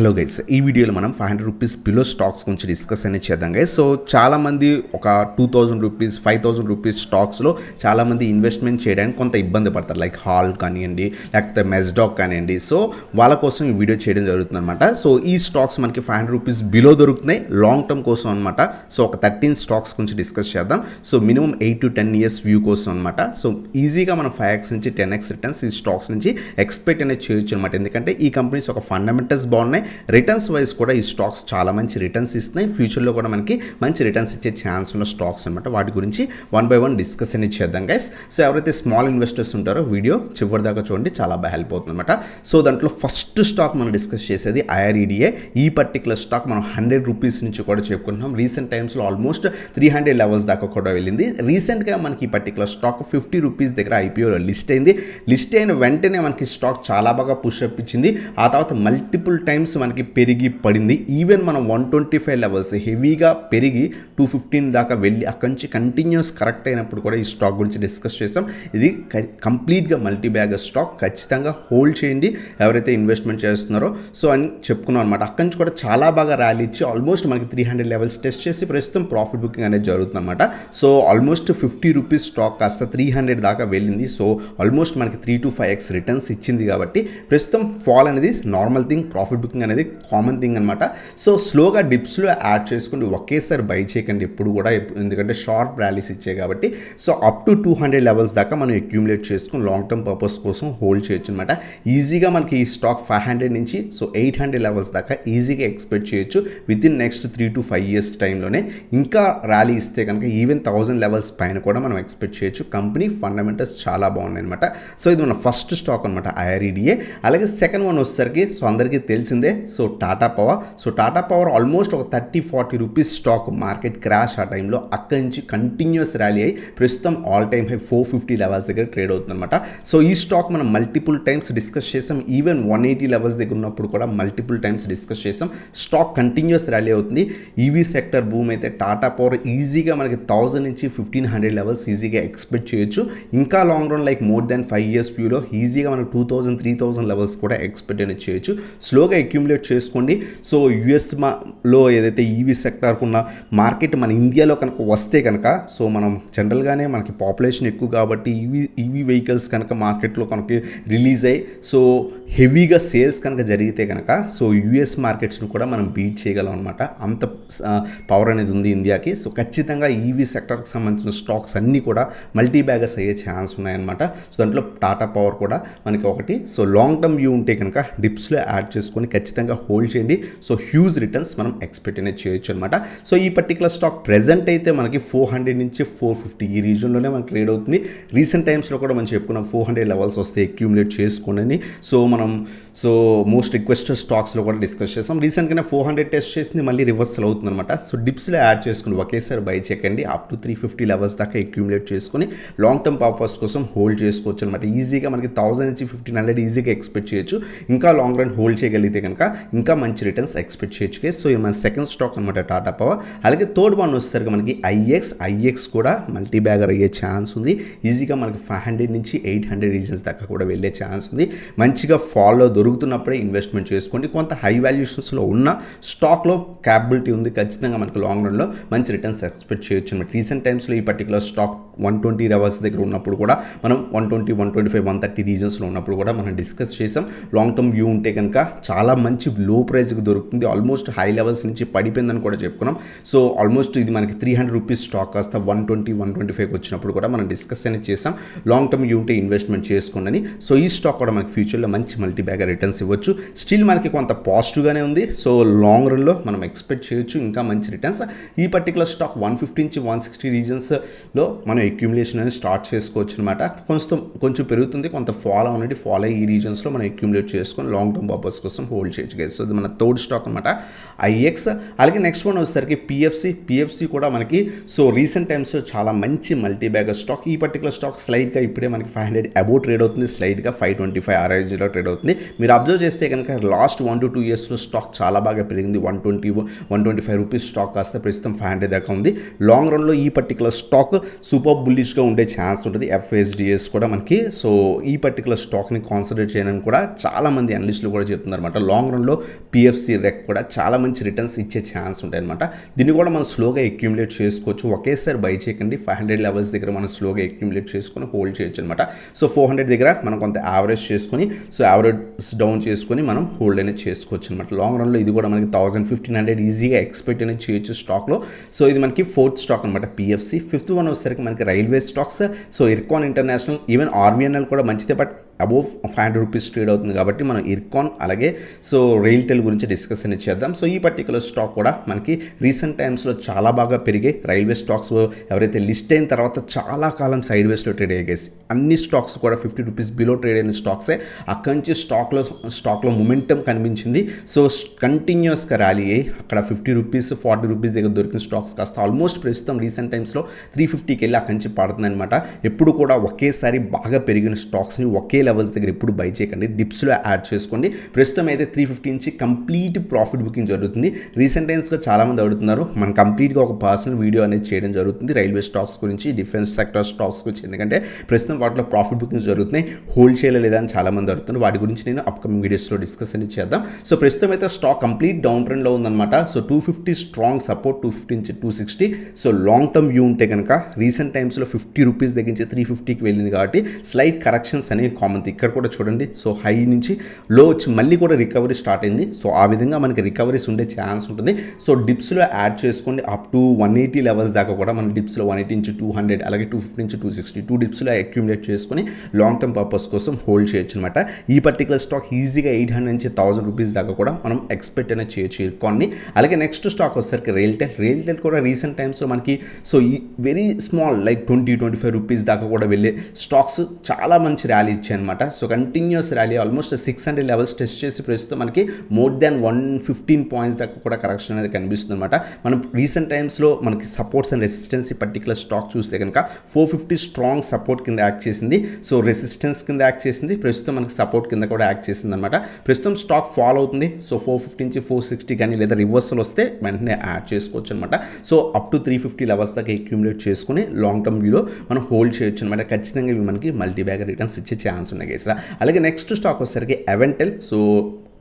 Hello guys ఈ వీడియోలో మనం five hundred rupees below stocks గురించి డిస్కస్ అనేది చేద్దాం గైస్ సో చాలామంది ఒక two thousand rupees five thousand rupees స్టాక్స్లో చాలామంది ఇన్వెస్ట్మెంట్ చేయడానికి కొంత ఇబ్బంది పడతారు. లైక్ హాల్ కానివ్వండి లేకపోతే మెస్డాక్ కానివ్వండి. సో వాళ్ళ కోసం ఈ వీడియో చేయడం జరుగుతుంది అనమాట సో ఈ స్టాక్స్ మనకి ఫైవ్ హండ్రెడ్ రూపీస్ బిలో దొరుకుతున్నాయి. లాంగ్ టర్మ్ కోసం అనమాట సో ఒక థర్టీన్ స్టాక్స్ గురించి డిస్కస్ చేద్దాం. So minimum eight to ten years view కోసం అనమాట సో ఈజీగా మనం ఫైవ్ ఎక్స్ నుంచి టెన్ ఎక్స్ రిటర్న్స్ ఈ స్టాక్స్ నుంచి ఎక్స్పెక్ట్ అనేది చేయొచ్చు అనమాట ఎందుకంటే ఈ కంపెనీస్ ఒక ఫండమెంటల్స్ బాగున్నాయి. రిటర్న్స్ వైజ్ కూడా ఈ స్టాక్స్ చాలా మంచి రిటర్న్స్ ఇస్తున్నాయి. ఫ్యూచర్లో కూడా మనకి మంచి రిటర్న్స్ ఇచ్చే ఛాన్స్ ఉన్న స్టాక్స్ అనమాట వాటి గురించి వన్ బై వన్ డిస్కస్ అనేది చేద్దాం గైస్ సో ఎవరైతే స్మాల్ ఇన్వెస్టర్స్ ఉంటారో వీడియో చివరి దాకా చూడండి చాలా బాగా హెల్ప్ అవుతుంది అనమాట సో దాంట్లో ఫస్ట్ స్టాక్ మనం డిస్కస్ చేసేది ఐఆర్ఈడిఏ ఈ పర్టికులర్ స్టాక్ మనం హండ్రెడ్ రూపీస్ నుంచి కూడా చెప్పుకుంటున్నాం. రీసెంట్ టైమ్స్లో ఆల్మోస్ట్ త్రీ హండ్రెడ్ లెవెల్స్ దాకా కూడా వెళ్ళింది. రీసెంట్గా మనకి ఈ పర్టికులర్ స్టాక్ ఫిఫ్టీ రూపీస్ దగ్గర ఐపీఓ లిస్ట్ అయింది. లిస్ట్ అయిన వెంటనే మనకి స్టాక్ చాలా బాగా పుష్ అప్ ఇచ్చింది. ఆ తర్వాత మల్టిపుల్ టైమ్స్ మనకి పెరిగి పడింది. ఈవెన్ మనం వన్ ట్వంటీ ఫైవ్ లెవెల్స్ హెవీగా పెరిగి టూ ఫిఫ్టీన్ దాకా వెళ్ళి అక్కడి నుంచి కంటిన్యూస్ కరెక్ట్ అయినప్పుడు కూడా ఈ స్టాక్ గురించి డిస్కస్ చేస్తాం. ఇది కంప్లీట్గా మల్టీ బ్యాగ్ స్టాక్ ఖచ్చితంగా హోల్డ్ చేయండి. ఎవరైతే ఇన్వెస్ట్మెంట్ చేస్తున్నారో సో అని చెప్పుకున్నాం అనమాట అక్కడి నుంచి కూడా చాలా బాగా ర్యాలీ ఇచ్చి ఆల్మోస్ట్ మనకి త్రీ హండ్రెడ్ లెవెల్స్ టెస్ట్ చేసి ప్రస్తుతం ప్రాఫిట్ బుకింగ్ అనేది జరుగుతుందన్నమాట so almost fifty rupees stock కాస్త త్రీ హండ్రెడ్ దాకా వెళ్ళింది. సో ఆల్మోస్ట్ మనకి three to five X returns ఇచ్చింది కాబట్టి ప్రస్తుతం ఫాల్ అనేది నార్మల్ థింగ్ ప్రాఫిట్ బుకింగ్ అనేది కామన్ థింగ్ అనమాట సో స్లోగా డిప్స్లో యాడ్ చేసుకుని ఒకేసారి బై చేయకండి ఎప్పుడు కూడా. ఎందుకంటే షార్ట్ ర్యాలీస్ ఇచ్చాయి కాబట్టి. So up to two hundred levels దాకా మనం అక్యూములేట్ చేసుకుని లాంగ్ టర్మ్ పర్పస్ కోసం హోల్డ్ చేయొచ్చు అనమాట ఈజీగా మనకి ఈ స్టాక్ ఫైవ్ హండ్రెడ్ నుంచి సో ఎయిట్ హండ్రెడ్ లెవెల్స్ దాకా ఈజీగా ఎక్స్పెక్ట్ చేయొచ్చు with in next three to five years టైంలోనే ఇంకా ర్యాలీ ఇస్తే కనుక ఈవెన్ థౌసండ్ లెవెల్స్ పైన కూడా మనం ఎక్స్పెక్ట్ చేయొచ్చు. కంపెనీ ఫండమెంటల్స్ చాలా బాగున్నాయి అనమాట సో ఇది మన ఫస్ట్ స్టాక్ అనమాట ఐఆర్ఈడిఏ అలాగే సెకండ్ వన్ వచ్చేసరికి సో అందరికీ తెలిసిందే so Tata power. So Tata power almost ఒక thirty forty rupees stock market crash ఆ టైంలో అక్కడి నుంచి కంటిన్యూస్ ర్యాలీ అయ్యి ప్రస్తుతం all time high four fifty levels దగ్గర ట్రేడ్ అవుతుంది అనమాట సో ఈ స్టాక్ మనం మల్టిపుల్ టైమ్స్ డిస్కస్ చేసాం. ఈవెన్ వన్ ఎయిటీ లెవెల్స్ దగ్గర ఉన్నప్పుడు కూడా మల్టిపుల్ టైమ్స్ డిస్కస్ చేసాం. స్టాక్ కంటిన్యూస్ ర్యాలీ అవుతుంది. ఈవీ సెక్టర్ భూమి అయితే టాటా పవర్ ఈజీగా మనకి థౌజండ్ నుంచి ఫిఫ్టీన్ హండ్రెడ్ లెవెల్స్ ఈజీగా ఎక్స్పెక్ట్ చేయొచ్చు. ఇంకా long run like more than five years వ్యూలో ఈజీగా మనకు two thousand three thousand levels కూడా ఎక్స్పెక్ట్ అనేది చేయొచ్చు. స్లోగా ఎక్యూ అక్యుములేట్ చేసుకోండి. సో యుఎస్లో ఏదైతే ఈవీ సెక్టార్కు ఉన్న మార్కెట్ మన ఇండియాలో కనుక వస్తే కనుక సో మనం జనరల్గానే మనకి పాపులేషన్ ఎక్కువ కాబట్టి ఈవీ ఈవీ వెహికల్స్ కనుక మార్కెట్లో కనుక రిలీజ్ అయ్యి సో హెవీగా సేల్స్ కనుక జరిగితే కనుక సో యుఎస్ మార్కెట్స్ను కూడా మనం బీట్ చేయగలం అనమాట అంత పవర్ అనేది ఉంది ఇండియాకి సో ఖచ్చితంగా ఈవీ సెక్టర్కి సంబంధించిన స్టాక్స్ అన్నీ కూడా మల్టీ బ్యాగర్స్ అయ్యే ఛాన్స్ ఉన్నాయన్నమాట. సో దాంట్లో టాటా పవర్ కూడా మనకి ఒకటి. సో లాంగ్ టర్మ్ వ్యూ ఉంటే కనుక డిప్స్లో యాడ్ చేసుకొని ఖచ్చితంగా ఖచ్చితంగా హోల్డ్ చేయండి. సో హ్యూజ్ రిటర్న్స్ మనం ఎక్స్పెక్ట్ అనేది చేయొచ్చు అనమాట సో ఈ పర్టికులర్ స్టాక్ ప్రెజెంట్ అయితే మనకి ఫోర్ హండ్రెడ్ నుంచి ఫోర్ ఫిఫ్టీ ఈ రీజన్లోనే మనకి ట్రేడ్ అవుతుంది. రీసెంట్ టైమ్స్లో కూడా మనం చెప్పుకున్నాం ఫోర్ హండ్రెడ్ లెవెల్స్ వస్తే అక్యూములేట్ చేసుకోండి. సో మనం సో మోస్ట్ రిక్వెస్టెడ్ స్టాక్స్లో కూడా డిస్కస్ చేస్తాం. రీసెంట్గానే ఫోర్ హండ్రెడ్ టెస్ట్ చేసింది మళ్ళీ రివర్సల్ అవుతుందన్నమాట సో డిప్స్లో యాడ్ చేసుకుని ఒకేసారి buy చెక్కండి up to three fifty levels దాకా అక్యూములేట్ చేసుకుని లాంగ్ టర్మ్ పర్పస్ కోసం హోల్డ్ చేసుకోవచ్చు అనమాట ఈజీగా మనకి థౌసండ్ నుంచి ఫిఫ్టీన్ హండ్రెడ్ ఈజీగా ఎక్స్పెక్ట్ చేయొచ్చు. ఇంకా లాంగ్ రన్ హోల్డ్ చేయగలిగితే కనుక ఇంకా మంచి రిటర్న్స్ ఎక్స్పెక్ట్ చేయొచ్చు సో ఇది మన సెకండ్ స్టాక్ అనమాట టాటా పవర్ అలాగే థర్డ్ వన్ వచ్చేసరికి మనకి ఐఎక్స్ ఐఎక్స్ కూడా మల్టీ బ్యాగర్ అయ్యే ఛాన్స్ ఉంది. ఈజీగా మనకి ఫైవ్ హండ్రెడ్ నుంచి ఎయిట్ హండ్రెడ్ రీజన్స్ దాకా కూడా వెళ్ళే ఛాన్స్ ఉంది. మంచిగా ఫాలో దొరుకుతున్నప్పుడే ఇన్వెస్ట్మెంట్ చేసుకోండి. కొంత హై వాల్యూషన్స్లో ఉన్న స్టాక్లో క్యాపబిలిటీ ఉంది. ఖచ్చితంగా మనకి లాంగ్ రన్లో మంచి రిటర్న్స్ ఎక్స్పెక్ట్ చేయొచ్చు అనమాట రీసెంట్ టైమ్స్లో ఈ particular stock one twenty levels దగ్గర ఉన్నప్పుడు కూడా మనం one twenty one twenty five one thirty రీజన్స్లో ఉన్నప్పుడు కూడా మనం డిస్కస్ చేసాం. లాంగ్ టర్మ్ వ్యూ ఉంటే కనుక చాలా మంచి లో ప్రైస్కి దొరుకుతుంది. ఆల్మోస్ట్ హై లెవెల్స్ నుంచి పడిపోయిందని కూడా చెప్పుకున్నాం. సో ఆల్మోస్ట్ ఇది మనకి త్రీ హండ్రెడ్ రూపీస్ స్టాక్ కాస్త వన్ ట్వంటీ వన్ ట్వంటీ ఫైవ్కి వచ్చినప్పుడు కూడా మనం డిస్కస్ అనేది చేసాం లాంగ్ టర్మ్ వ్యూ ఇన్వెస్ట్మెంట్ చేసుకోండి సో ఈ స్టాక్ కూడా మనకి ఫ్యూచర్లో మంచి మల్టీ బ్యాగర్ రిటర్న్స్ ఇవ్వచ్చు. స్టిల్ మనకి కొంత పాజిటివ్గానే ఉంది. సో లాంగ్ రన్లో మనం ఎక్స్పెక్ట్ చేయొచ్చు ఇంకా మంచి రిటర్న్స్ ఈ పర్టికులర్ స్టాక్ వన్ ఫిఫ్టీ నుంచి వన్ సిక్స్టీ రీజన్స్లో మనం అక్యూములేషన్ అనేది స్టార్ట్ చేసుకోవచ్చు అనమాట కొంచెం కొంచెం పెరుగుతుంది. కొంత ఫాలో అనేది ఫాలో ఈ రీజన్స్లో మనం అక్యూములేట్ చేసుకొని లాంగ్ టర్మ్ పర్పస్ కోసం హోల్డ్ చేయొచ్చు గైస్ సో ఇది మన థర్డ్ స్టాక్ అనమాట ఐఎక్స్ అలాగే నెక్స్ట్ వన్ వచ్చేసరికి పిఎఫ్సి పిఎఫ్సి కూడా మనకి సో రీసెంట్ టైమ్స్లో చాలా మంచి మల్టీ బ్యాగర్ స్టాక్ ఈ పర్టికులర్ స్టాక్ స్లైడ్గా ఇప్పుడే మనకి ఫైవ్ హండ్రెడ్ అబౌట్ ట్రేడ్ అవుతుంది. స్లైడ్గా ఫైవ్ ట్వంటీ ఫైవ్ ఆర్ఐజీలో ట్రేడ్ అవుతుంది. మీరు అబ్జర్వ్ చేస్తే కనుక లాస్ట్ వన్ టు టూ ఇయర్స్లో స్టాక్ చాలా బాగా పెరిగింది. One twenty one twenty five rupees stock కాస్త ప్రస్తుతం ఫైవ్ హండ్రెడ్ దాకా ఉంది. లాంగ్ రన్లో ఈ పర్టికులర్ స్టాక్ సూపర్ బుల్లిష్గా ఉండే ఛాన్స్ ఉంటుంది. ఎఫ్ఎస్డిఎస్ కూడా మనకి. సో ఈ పర్టికులర్ స్టాక్ని కాన్సన్ట్రేట్ చేయడానికి కూడా చాలా మంది అనలిస్టులు కూడా చెప్తున్నారు అనమాట లాంగ్ రన్లో పిఎఫ్సి రెక్ కూడా చాలా మంచి రిటర్న్స్ ఇచ్చే ఛాన్స్ ఉంటాయి అనమాట దీన్ని కూడా మనం స్లోగా అక్యూములేట్ చేసుకోవచ్చు. ఒకేసారి బై చేయకండి. ఫైవ్ హండ్రెడ్ లెవెల్స్ దగ్గర మనం స్లోగా అక్యూములేట్ చేసుకొని హోల్డ్ చేయొచ్చు అనమాట సో ఫోర్ హండ్రెడ్ దగ్గర మనం కొంత యావరేజ్ చేసుకొని సో యావరేజ్ డౌన్ చేసుకొని మనం హోల్డ్ అనేది చేసుకోవచ్చు అనమాట లాంగ్ రన్లో ఇది కూడా మనకి థౌసండ్ ఫిఫ్టీన్ హండ్రెడ్ ఈజీగా ఎక్స్పెక్ట్ అనేది చేయొచ్చు స్టాక్లో సో ఇది మనకి ఫోర్త్ స్టాక్ అనమాట పిఎఫ్సి ఫిఫ్త్ వన్ వచ్చేసరికి మనకి railway stocks so IRCON international even RVNL కూడా మంచిదే but above five hundred rupees trade అవుతుంది కాబట్టి మనం ఇర్కాన్ అలాగే సో రైల్టెల్ గురించి డిస్కస్ అనేది చేద్దాం. సో ఈ పర్టికులర్ స్టాక్ కూడా మనకి రీసెంట్ టైమ్స్లో చాలా బాగా పెరిగాయి రైల్వే స్టాక్స్ ఎవరైతే లిస్ట్ అయిన తర్వాత చాలా కాలం సైడ్ వేస్లో ట్రేడ్ అయ్యేసి అన్ని స్టాక్స్ కూడా ఫిఫ్టీ రూపీస్ బిలో ట్రేడ్ అయిన స్టాక్సే అక్కడి నుంచి స్టాక్లో స్టాక్లో మొమెంటం కనిపించింది. సో కంటిన్యూస్గా ర్యాలీ అయ్యి అక్కడ ఫిఫ్టీ రూపీస్ ఫార్టీ రూపీస్ దగ్గర దొరికిన స్టాక్స్ కాస్త ఆల్మోస్ట్ ప్రస్తుతం రీసెంట్ టైమ్స్లో త్రీ ఫిఫ్టీకి వెళ్ళి అక్కడి నుంచి పడుతుంది అనమాట ఎప్పుడు కూడా ఒకేసారి బాగా పెరిగిన స్టాక్స్ని ఒకే లెవెల్స్ దగ్గర ఎప్పుడు బై చేయకండి. డిప్స్లో యాడ్ చేసుకోండి. ప్రస్తుతం అయితే త్రీ ఫిఫ్టీ నుంచి కంప్లీట్ ప్రాఫిట్ బుకింగ్ జరుగుతుంది. రీసెంట్ టైమ్స్గా చాలామంది అడుగుతున్నారు మనం కంప్లీట్గా ఒక పర్సనల్ వీడియో అనేది చేయడం జరుగుతుంది. రైల్వే స్టాక్స్ గురించి డిఫెన్స్ సెక్టర్ స్టాక్స్ గురించి. ఎందుకంటే ప్రస్తుతం వాటిలో ప్రాఫిట్ బుకింగ్స్ జరుగుతున్నాయి. హోల్డ్ చేయలేదా అని చాలామంది అడుగుతున్నారు. వాటి గురించి నేను అప్కమింగ్ వీడియోస్లో డిస్కస్ అనేది చేద్దాం. సో ప్రస్తుతం అయితే స్టాక్ కంప్లీట్ డౌన్ ట్రెండ్లో ఉందన్నమాట. So two fifty strong support two fifty నుంచి two sixty so long term view ఉంటే కనుక రీసెంట్ టైమ్స్లో ఫిఫ్టీ రూపీస్ దగ్గర నుంచి త్రీ ఫిఫ్టీకి వెళ్ళింది కాబట్టి స్లైట్ కరెక్షన్స్ అనేవి కామన్ ఇక్కడ కూడా చూడండి. సో హై నుంచి లో వచ్చి మళ్ళీ కూడా రికవరీ స్టార్ట్ అయింది. సో ఆ విధంగా మనకి రికవరీస్ ఉండే ఛాన్స్ ఉంటుంది. సో డిప్స్లో యాడ్ చేసుకోండి. Up to one eighty levels దాకా కూడా మన డిప్స్లో వన్ ఎయిటీ నుంచి టూ హండ్రెడ్ అలాగే టూ ఫిఫ్టీ నుంచి టూ సిక్స్టీ టూ డిప్స్లో అక్యూములేట్ చేసుకొని లాంగ్ టర్మ్ పర్పస్ కోసం హోల్డ్ చేయొచ్చు అనమాట ఈ పర్టికులర్ స్టాక్ ఈజీగా ఎయిట్ హండ్రెడ్ నుంచి థౌసండ్ రూపీస్ దాకా కూడా మనం ఎక్స్పెక్ట్ అనేది చేయొచ్చు ఇర్కాన్ని అలాగే నెక్స్ట్ స్టాక్ వచ్చేసరికి రైల్టెల్ రైల్టెల్ కూడా రీసెంట్ టైమ్స్లో మనకి సో ఈ very small like twenty twenty five rupees దాకా కూడా వెళ్ళే స్టాక్స్ చాలా మంచి ర్యాలీ అనమాట so continuous rally almost six hundred levels test చేసి ప్రస్తుతం మనకి more than one fifteen points దాకా కూడా కరెక్షన్ అనేది కనిపిస్తుంది అనమాట మనం రీసెంట్ టైమ్స్లో మనకి సపోర్ట్స్ అండ్ రెసిస్టెన్స్ ఈ పర్టికులర్ స్టాక్ చూస్తే కనుక ఫోర్ ఫిఫ్టీ స్ట్రాంగ్ సపోర్ట్ కింద యాక్ట్ చేసింది. సో రెసిస్టెన్స్ కింద యాక్ట్ చేసింది. ప్రస్తుతం మనకి సపోర్ట్ కింద కూడా యాక్ట్ చేసింది అనమాట ప్రస్తుతం స్టాక్ ఫాలో అవుతుంది. సో ఫోర్ ఫిఫ్టీ నుంచి ఫోర్ సిక్స్టీ కానీ లేదా రివర్సల్ వస్తే వెంటనే యాడ్ చేసుకోవచ్చు అనమాట so up to three fifty levels దాకా అక్యూములేట్ చేసుకుని లాంగ్ టర్మ్ వ్యూలో మనం హోల్డ్ చేయొచ్చు అనమాట ఖచ్చితంగా ఇవి మనకి మల్టీ బ్యాగర్ రిటర్న్స్ ఇచ్చే ఛాన్స్ ఉన్నాయి గైస్ అలాగే నెక్స్ట్ స్టాక్ వచ్చేసరికి ఎవెంటెల్ సో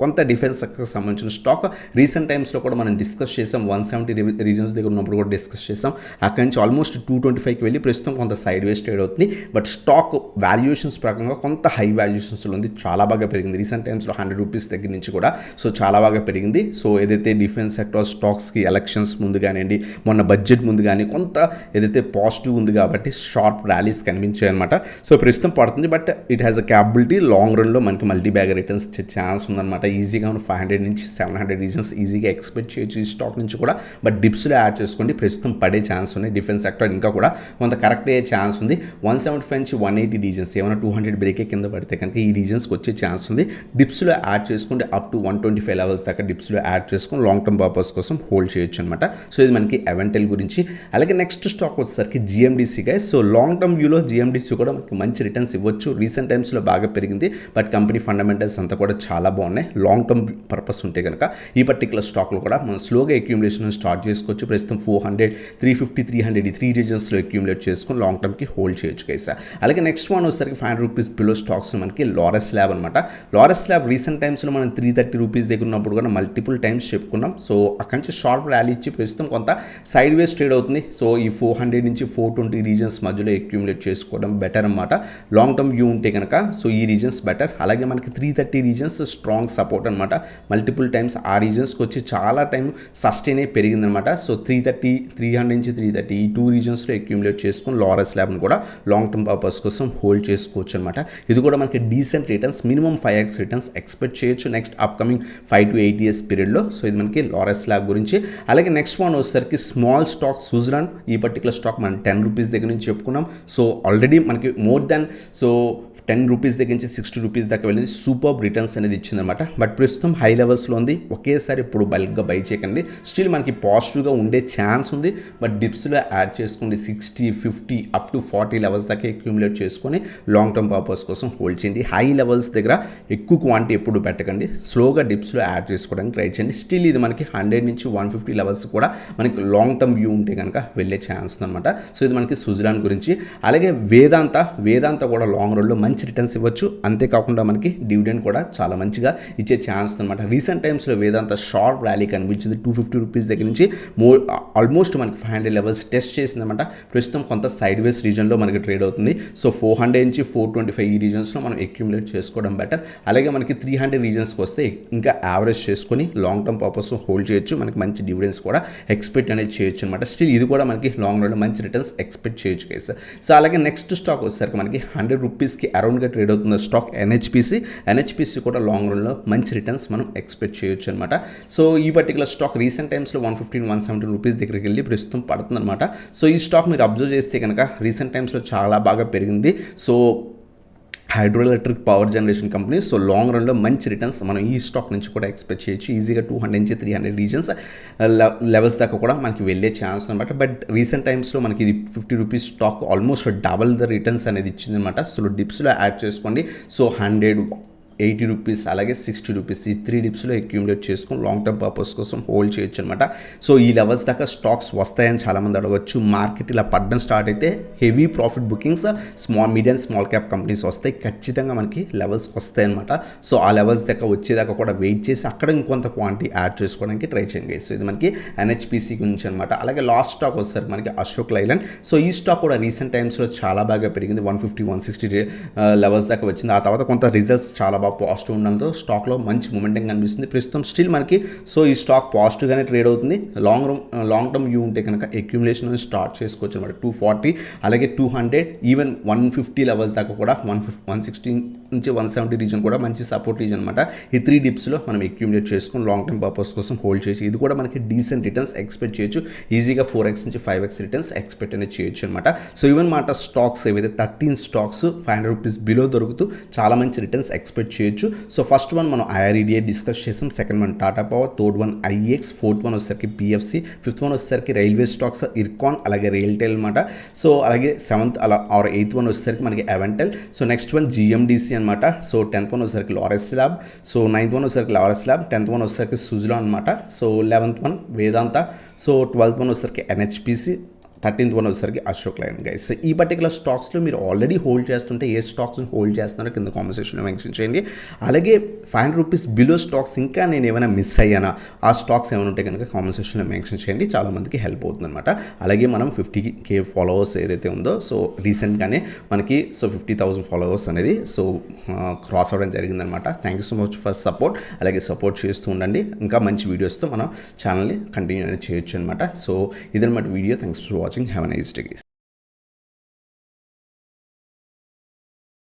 కొంత డిఫెన్స్ సెక్టర్కి సంబంధించిన స్టాక్ రీసెంట్ టైమ్స్లో కూడా మనం డిస్కస్ చేసాం వన్ సెవెంటీ రీజన్స్ దగ్గర ఉన్నప్పుడు కూడా డిస్కస్ చేసాం. అక్కడి నుంచి ఆల్మోస్ట్ టూ ట్వంటీ ఫైవ్కి వెళ్ళి ప్రస్తుతం కొంత సైడ్ వేస్ ట్రేడ్ అవుతుంది. బట్ స్టాక్ వాల్యుయేషన్స్ ప్రకారంగా కొంత హై వాల్యుయేషన్స్లో ఉంది. చాలా బాగా పెరిగింది. రీసెంట్ టైమ్స్లో హండ్రెడ్ రూపీస్ దగ్గర నుంచి కూడా సో చాలా బాగా పెరిగింది. సో ఏదైతే డిఫెన్స్ సెక్టర్ స్టాక్స్కి ఎలక్షన్స్ ముందు కానివ్వండి మొన్న బడ్జెట్ ముందు కానీ కొంత ఏదైతే పాజిటివ్ ఉంది కాబట్టి షార్ప్ ర్యాలీస్ కనిపించాయి అనమాట సో ప్రస్తుతం పడుతుంది. But it has a capability long రన్లో మనకి మల్టీ బ్యాగ్ రిటర్న్స్ ఇచ్చే ఛాన్స్ ఉందన్నమాట. ఈజీగా మనం ఫైవ్ హండ్రెడ్ నుంచి సెవెన్ హండ్రెడ్ రీజన్స్ ఈజీగా ఎక్స్పెక్ట్ చేయొచ్చు ఈ స్టాక్ నుంచి కూడా. బట్ డిప్స్లో యాడ్ చేసుకోండి. ప్రస్తుతం పడే ఛాన్స్ ఉన్నాయి. డిఫెన్స్ సెక్టర్ ఇంకా కూడా కొంత కరెక్ట్ అయ్యే ఛాన్స్ ఉంది. వన్ సెవెంటీ ఫైవ్ నుంచి వన్ ఎయిటీ రీజన్స్ ఏమైనా టూ హండ్రెడ్ బ్రేకే కింద పడితే కనుక ఈ రీజన్స్కి వచ్చే ఛాన్స్ ఉంది. డిప్స్లో యాడ్ చేసుకుంటే up to one twenty five levels దాకా డిప్స్లో యాడ్ చేసుకుని లాంగ్ టర్మ్ పర్పస్ కోసం హోల్డ్ చేయొచ్చు అనమాట సో ఇది మనకి ఎవెంటెల్ గురించి. అలాగే నెక్స్ట్ స్టాక్ వచ్చేసరికి GMDC guys so long term వ్యూలో జిఎండిసి కూడా మనకి మంచి రిటర్న్స్ ఇవ్వచ్చు. రీసెంట్ టైమ్స్లో బాగా పెరిగింది. బట్ కంపెనీ ఫండమెంటల్స్ అంతా కూడా చాలా బాగున్నాయి. లాంగ్ టర్మ్ పర్పస్ ఉంటే కనుక ఈ పర్టికులర్ స్టాక్లో కూడా మనం స్లోగా అక్యూములేషన్ స్టార్ట్ చేసుకోవచ్చు. ప్రస్తుతం four hundred three fifty three hundred ఈ త్రీ రీజన్స్లో అక్యూములేట్ చేసుకుని లాంగ్ టర్మ్కి హోల్డ్ చేయొచ్చు కైసా అలాగే నెక్స్ట్ వన్ వచ్చేసరికి five hundred rupees below stocks మనకి లారెస్ ల్యాబ్ అనమాట లారెస్ ల్యాబ్ రీసెంట్ టైమ్స్లో మనం త్రీ థర్టీ రూపీస్ దగ్గర ఉన్నప్పుడు కూడా మల్టిపుల్ టైమ్స్ చెప్పుకున్నాం. సో అక్కడి నుంచి షార్ప్ ర్యాలీ ఇచ్చి ప్రస్తుతం కొంత సైడ్ వేస్ ట్రేడ్ అవుతుంది. సో ఈ ఫోర్ హండ్రెడ్ నుంచి ఫోర్ ట్వంటీ రీజన్స్ మధ్యలో అక్యూములేట్ చేసుకోవడం బెటర్ అనమాట లాంగ్ టర్మ్ వ్యూ ఉంటే కనుక సో ఈ రీజన్స్ బెటర్ అలాగే మనకి three thirty regions strong support అనమాట మల్టిపుల్ టైమ్స్ ఆ రీజన్స్కి వచ్చి చాలా టైం సస్టైన్ అయి పెరిగిందనమాట so three thirty three hundred నుంచి త్రీ థర్టీ ఈ టూ రీజన్స్లో అక్యూములేట్ చేసుకుని లారస్ ల్యాబ్ని కూడా లాంగ్ టర్మ్ పర్పస్ కోసం హోల్డ్ చేసుకోవచ్చు అనమాట ఇది కూడా మనకి decent returns minimum five x returns expect చేయొచ్చు next upcoming five to eight years పీరియడ్లో సో ఇది మనకి లారస్ ల్యాబ్ గురించి. అలాగే నెక్స్ట్ వన్ వచ్చేసరికి స్మాల్ స్టాక్ స్విట్జర్లాండ్ ఈ పర్టికులర్ స్టాక్ మనం టెన్ రూపీస్ దగ్గర నుంచి చెప్పుకున్నాం. సో ఆల్రెడీ మనకి more than so ten rupees దగ్గర నుంచి సిక్స్టీ రూపీస్ దాకా వెళ్ళింది. సూపర్ రిటర్న్స్ అనేది ఇచ్చిందనమాట బట్ ప్రస్తుతం హై లెవెల్స్లో ఉంది. ఒకేసారి ఇప్పుడు బల్క్గా బై చేయకండి. స్టిల్ మనకి పాజిటివ్గా ఉండే ఛాన్స్ ఉంది. బట్ డిప్స్లో యాడ్ చేసుకోండి. Sixty fifty up to forty levels దాకా అక్యూములేట్ చేసుకొని లాంగ్ టర్మ్ పర్పస్ కోసం హోల్డ్ చేయండి. హై లెవెల్స్ దగ్గర ఎక్కువ క్వాంటిటీ ఎప్పుడు పెట్టకండి. స్లోగా డిప్స్లో యాడ్ చేసుకోవడానికి ట్రై చేయండి. స్టిల్ ఇది మనకి హండ్రెడ్ నుంచి వన్ ఫిఫ్టీ లెవెల్స్ కూడా మనకి లాంగ్ టర్మ్ వ్యూ ఉంటే కనుక వెళ్ళే ఛాన్స్ ఉందన్నమాట. సో ఇది మనకి సుజరాన్ గురించి. అలాగే వేదాంత వేదాంత కూడా లాంగ్ రన్లో మంచి రిటర్న్స్ ఇవ్వచ్చు. అంతేకాకుండా మనకి డివిడెండ్ కూడా చాలా మంచిగా ఇచ్చే ఛాన్స్ అనమాట రీసెంట్ టైమ్స్లో వేదాంత షార్ప్ ర్యాలీ కనిపించింది. టూ ఫిఫ్టీ రూపీస్ దగ్గర నుంచి మో ఆల్మోస్ట్ మనకి ఫైవ్ హండ్రెడ్ లెవెల్స్ టెస్ట్ చేసిందన్నమాట ప్రస్తుతం కొంత సైడ్ వేస్ రీజన్లో మనకి ట్రేడ్ అవుతుంది. సో ఫోర్ హండ్రెడ్ నుంచి ఫోర్ ట్వంటీ ఫైవ్ ఈ రీజన్స్లో మనం అక్యుములేట్ చేసుకోవడం బెటర్ అలాగే మనకి త్రీ హండ్రెడ్ రీజన్స్కి వస్తే ఇంకా యావరేజ్ చేసుకొని లాంగ్ టర్మ్ పర్పస్ హోల్డ్ చేయొచ్చు. మనకి మంచి డివిడెన్స్ కూడా ఎక్స్పెక్ట్ అనేది చేయొచ్చు అనమాట స్టిల్ ఇది కూడా మనకి లాంగ్ రన్లో మంచి రిటర్న్స్ ఎక్స్పెక్ట్ చేయొచ్చు కేసు సో అలాగే నెక్స్ట్ స్టాక్ వచ్చేసరికి మనకి హండ్రెడ్ రూపీస్కి అరౌండ్గా ట్రేడ్ అవుతున్న స్టాక్ ఎన్హెచ్పిసి ఎన్హెచ్పిసి కూడా లాంగ్ రన్లో మంచి రిటర్న్స్ మనం ఎక్స్పెక్ట్ చేయొచ్చు అనమాట సో ఈ పర్టికులర్ స్టాక్ రీసెంట్ టైమ్స్లో one fifteen one seventeen rupees దగ్గరికి వెళ్ళి ప్రస్తుతం పడుతుంది అనమాట సో ఈ స్టాక్ మీరు అబ్జర్వ్ చేస్తే కనుక రీసెంట్ టైమ్స్లో చాలా బాగా పెరిగింది. So hydro electric power generation company so long రన్లో మంచి రిటర్న్స్ మనం ఈ స్టాక్ నుంచి కూడా ఎక్స్పెక్ట్ చేయొచ్చు. ఈజీగా టూ హండ్రెడ్ నుంచి త్రీ హండ్రెడ్ రీజన్స్ లెవెల్స్ దాకా కూడా మనకి వెళ్ళే ఛాన్స్ అనమాట. బట్ రీసెంట్ టైమ్స్లో మనకి ఇది fifty rupees stock almost double the returns అనేది ఇచ్చిందనమాట. సో డిప్స్లో యాడ్ చేసుకోండి. సో హండ్రెడ్ ఎయిటీ రూపీస్ అలాగే సిక్స్టీ రూపీస్ ఈ త్రీ డిప్స్లో అక్యూములేట్ చేసుకొని లాంగ్ టర్మ్ పర్పస్ కోసం హోల్డ్ చేయొచ్చు అనమాట సో ఈ లెవెల్స్ దాకా స్టాక్స్ వస్తాయని చాలామంది అడగవచ్చు మార్కెట్ ఇలా పడడం స్టార్ట్ అయితే heavy profit bookings small medium small cap companies వస్తాయి. ఖచ్చితంగా మనకి లెవెల్స్ వస్తాయన్నమాట సో ఆ లెవెల్స్ దాకా వచ్చేదాకా కూడా వెయిట్ చేసి అక్కడ ఇంకొంత క్వాంటిటీ యాడ్ చేసుకోవడానికి ట్రై చేయండి సో ఇది మనకి ఎన్హెచ్పిసి గురించి అనమాట అలాగే లాస్ట్ స్టాక్ వస్తారు మనకి అశోక్ లైలాండ్ సో ఈ స్టాక్ కూడా రీసెంట్ టైమ్స్లో చాలా బాగా పెరిగింది. One fifty one sixty levels దాకా వచ్చింది. ఆ తర్వాత కొంత రిజల్ట్స్ చాలా బాగా పాజిటివ్ ఉండడంతో స్టాక్లో మంచి మూమెంటింగ్ కనిపిస్తుంది. ప్రస్తుతం స్టిల్ మనకి సో ఈ స్టాక్ పాజిటివ్గానే ట్రేడ్ అవుతుంది. Long room long term view ఉంటే కనుక అక్యుములేషన్ అనేది స్టార్ట్ చేసుకోవచ్చు అనమాట టూ ఫార్టీ అలాగే two hundred even one fifty levels దాకా కూడా వన్ ఫిఫ్ వన్ సిక్స్టీ నుంచి వన్ సెవెంటీ రీజన్ కూడా మంచి సపోర్ట్ రీజన్ అనమాట ఈ త్రీ డిప్స్లో మనం అక్యుములేట్ చేసుకొని లాంగ్ టర్మ్ పర్పస్ కోసం హోల్డ్ చేసి ఇది కూడా మనకి డీసెంట్ రిటర్న్స్ ఎక్స్పెక్ట్ చేయొచ్చు. ఈజీగా ఫోర్ ఎక్స్ నుంచి ఫైవ్ ఎక్స్ రిటర్న్స్ ఎక్స్పెక్ట్ అనేది చేయొచ్చు అనమాట సో ఈవెన్ మాట స్టాక్స్ ఏవైతే thirteen stocks five hundred rupees below దొరుకుతూ చాలా మంచి రిటర్న్స్ ఎక్స్పెక్ట్ చేయొచ్చు. సో ఫస్ట్ వన్ మనం ఐఆర్ఈడిఏ డిస్కస్ చేసాం. Second one Tata Power third one IEX fourth one వచ్చేసరికి పిఎఫ్సి ఫిఫ్త్ వన్ వచ్చేసరికి రైల్వే స్టాక్స్ ఇర్కాన్ అలాగే రైల్టెల్ అనమాట సో అలాగే సెవెంత్ అలా ఆర్ ఎయిత్ వన్ వచ్చేసరికి మనకి Avantel so next one GMDC అనమాట సో టెన్త్ వన్ వచ్చేసరికి Laurus Lab so ninth one వచ్చేసరికి లారెస్ ల్యాబ్ టెన్త్ వన్ వచ్చేసరికి సుజులా అనమాట so eleventh one Vedanta so twelfth one వచ్చేసరికి ఎన్హెచ్పిసి థర్టీన్త్ వన్ వచ్చేసరికి అశోక్ లైన్ గైస్ ఈ పర్టికులర్ స్టాక్స్లో మీరు ఆల్రెడీ హోల్డ్ చేస్తుంటే ఏ స్టాక్స్ని హోల్డ్ చేస్తున్నారో కింద కాన్వర్సేషన్లో మెన్షన్ చేయండి. అలాగే five hundred rupees below stocks ఇంకా నేను ఏమైనా మిస్ అయ్యానా? ఆ స్టాక్స్ ఏమైనా ఉంటే కనుక కాన్వర్సేషన్లో మెన్షన్ చేయండి. చాలామందికి హెల్ప్ అవుతుందన్నమాట. అలాగే మనం ఫిఫ్టీ కే ఫాలోవర్స్ ఏదైతే ఉందో సో రీసెంట్గానే మనకి సో ఫిఫ్టీ థౌసండ్ ఫాలోవర్స్ అనేది సో క్రాస్ అవ్వడం జరిగిందనమాట thank you so much for support అలాగే సపోర్ట్ చేస్తూ ఉండండి. ఇంకా మంచి వీడియోస్తో మనం ఛానల్ని కంటిన్యూ అనేది చేయొచ్చు అనమాట సో ఇదనమాట video thanks for watching watching. Have a nice day, guys.